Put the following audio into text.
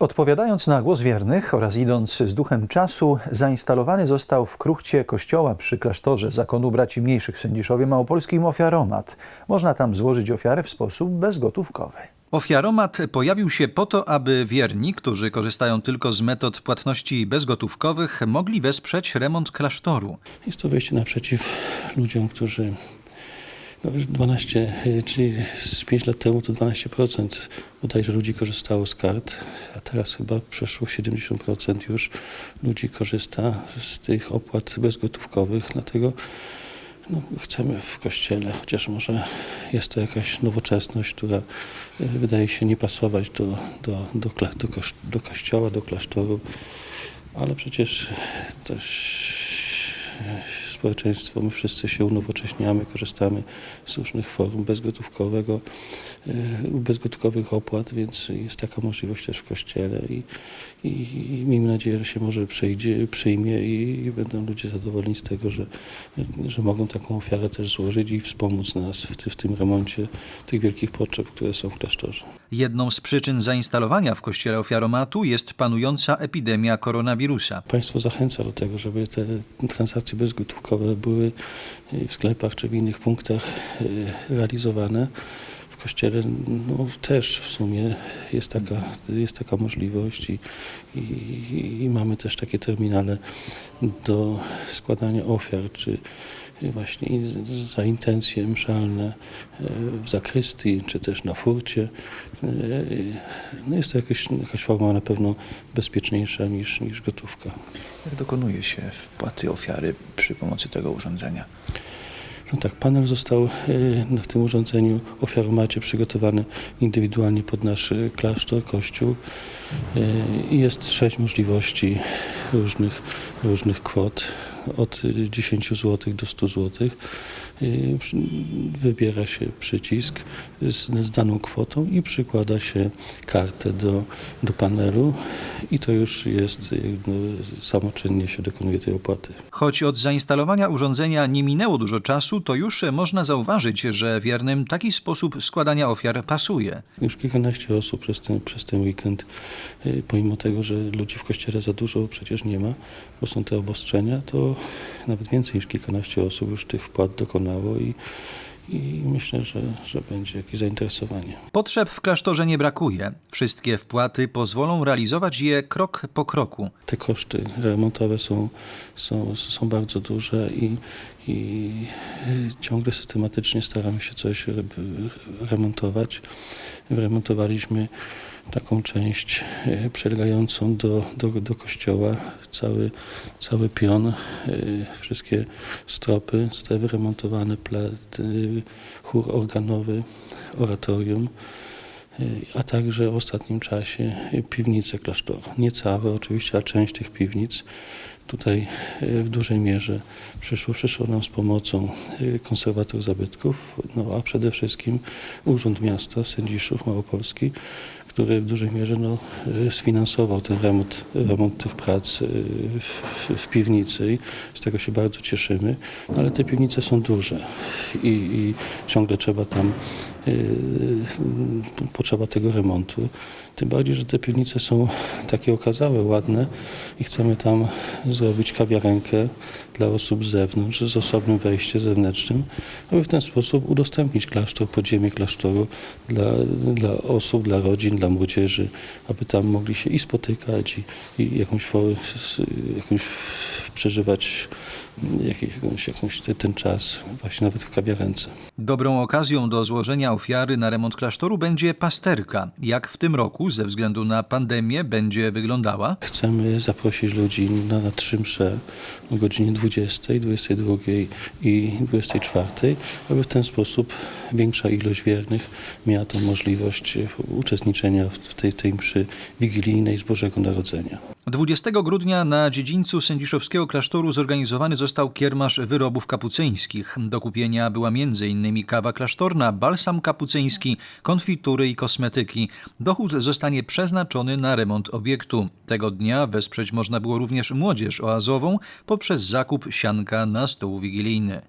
Odpowiadając na głos wiernych oraz idąc z duchem czasu, zainstalowany został w kruchcie kościoła przy klasztorze zakonu braci mniejszych w Sędziszowie Małopolskim ofiaromat. Można tam złożyć ofiarę w sposób bezgotówkowy. Ofiaromat pojawił się po to, aby wierni, którzy korzystają tylko z metod płatności bezgotówkowych, mogli wesprzeć remont klasztoru. Jest to wyjście naprzeciw ludziom, którzy no już 12, y, czyli z 5 lat temu to 12% bodajże ludzi korzystało z kart, a teraz chyba przeszło 70% już ludzi korzysta z tych opłat bezgotówkowych, dlatego no, chcemy w kościele, chociaż może jest to jakaś nowoczesność, która y, wydaje się nie pasować do, do, do, do, do kościoła, do klasztoru, ale przecież też społeczeństwo, my wszyscy się unowocześniamy, korzystamy z różnych form bezgotówkowego, e, bezgotówkowych opłat, więc jest taka możliwość też w Kościele i, i, i miejmy nadzieję, że się może przyjdzie, przyjmie i, i będą ludzie zadowoleni z tego, że, że mogą taką ofiarę też złożyć i wspomóc nas w, ty, w tym remoncie tych wielkich potrzeb, które są w klasztorze. Jedną z przyczyn zainstalowania w kościele ofiaromatu jest panująca epidemia koronawirusa. Państwo zachęca do tego, żeby te transakcje bezgotówkowe były w sklepach czy w innych punktach y, realizowane. W kościele no, też w sumie jest taka, jest taka możliwość i, i, i mamy też takie terminale do składania ofiar, czy właśnie za intencje mszalne y, w zakrystii, czy też na furcie. Y, No jest to jakaś, jakaś forma na pewno bezpieczniejsza niż, niż gotówka. Jak dokonuje się wpłaty ofiary przy pomocy tego urządzenia? No tak, panel został w tym urządzeniu ofiaromacie przygotowany indywidualnie pod nasz y, klasztor, kościół Y, i jest sześć możliwości różnych, różnych kwot, od y, 10 zł do 100 zł. Y, Wybiera się przycisk z, z daną kwotą i przykłada się kartę do, do panelu i to już jest, no, samoczynnie się dokonuje tej opłaty. Choć od zainstalowania urządzenia nie minęło dużo czasu, to już można zauważyć, że wiernym taki sposób składania ofiar pasuje. Już kilkanaście osób przez ten, przez ten weekend, pomimo tego, że ludzi w kościele za dużo przecież nie ma, bo są te obostrzenia, to nawet więcej niż kilkanaście osób już tych wpłat dokonało i, i myślę, że, że będzie jakieś zainteresowanie. Potrzeb w klasztorze nie brakuje. Wszystkie wpłaty pozwolą realizować je krok po kroku. Te koszty remontowe są, są, są bardzo duże i, i ciągle systematycznie staramy się coś re- remontować. Remontowaliśmy taką część e, przylegającą do, do, do kościoła, cały, cały pion, e, wszystkie stropy zostały wyremontowane, chór organowy, oratorium a także w ostatnim czasie piwnice klasztoru. Nie całe oczywiście, a część tych piwnic. Tutaj e, w dużej mierze przyszło, przyszło nam z pomocą e, konserwator zabytków, no a przede wszystkim Urząd Miasta Sędziszów Małopolski, który w dużej mierze no, sfinansował ten remont, remont tych prac w, w, w piwnicy i z tego się bardzo cieszymy, No, ale te piwnice są duże i, i ciągle trzeba tam potrzeba tego remontu. Tym bardziej, że te piwnice są takie okazałe, ładne i chcemy tam zrobić kawiarenkę dla osób z zewnątrz, z osobnym wejściem zewnętrznym, aby w ten sposób udostępnić klasztor, podziemie klasztoru dla, dla osób, dla rodzin, dla młodzieży, aby tam mogli się i spotykać i, i jakąś, jakąś przeżywać jakąś, jakąś te- ten czas właśnie nawet w kawiarence. Dobrą okazją do złożenia ofiary na remont klasztoru będzie pasterka. Jak w tym roku, ze względu na pandemię, będzie wyglądała? Chcemy zaprosić ludzi na, na trzy msze o godzinie 20, 22 i 24, aby w ten sposób większa ilość wiernych miała tą możliwość uczestniczenia w tej, tej mszy wigilijnej z Bożego Narodzenia. 20 grudnia na dziedzińcu sędziszowskiego klasztoru zorganizowany został kiermasz wyrobów kapucyńskich. Do kupienia była m.in. kawa klasztorna, balsam kapucyński, konfitury i kosmetyki. Dochód zostanie przeznaczony na remont obiektu. Tego dnia wesprzeć można było również młodzież oazową poprzez zakup sianka na stół wigilijny.